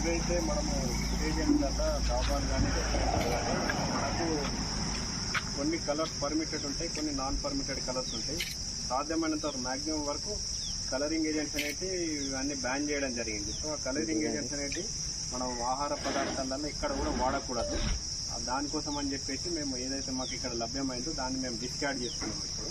ఎప్పుడైతే మనము ఏజెంట్లలో డాబాలు కానీ మనకు కొన్ని కలర్స్ పర్మిటెడ్ ఉంటాయి కొన్ని నాన్ పర్మిటెడ్ కలర్స్ ఉంటాయి. సాధ్యమైనంత మ్యాక్సిమం వరకు కలరింగ్ ఏజెంట్స్ అనేవి అన్ని బ్యాన్ చేయడం జరిగింది. సో ఆ కలరింగ్ ఏజెంట్స్ అనేవి మనం ఆహార పదార్థాలలో ఇక్కడ కూడా వాడకూడదు. దానికోసం అని చెప్పేసి మేము ఏదైతే మాకు ఇక్కడ లభ్యమైందో దాన్ని మేము డిస్కార్డ్ చేస్తున్నాం ఇప్పుడు.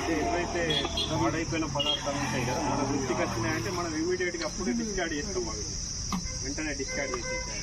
మీరు ఎప్పుడైతే పాడైపోయిన పదార్థాలు ఉంటాయి కదా మన వృత్తికి వచ్చినాయంటే మనం ఇమీడియట్గా అప్పుడే డిస్కార్డ్ చేస్తాం అవి వెంటనే డిస్కార్డ్ చేసేసాయి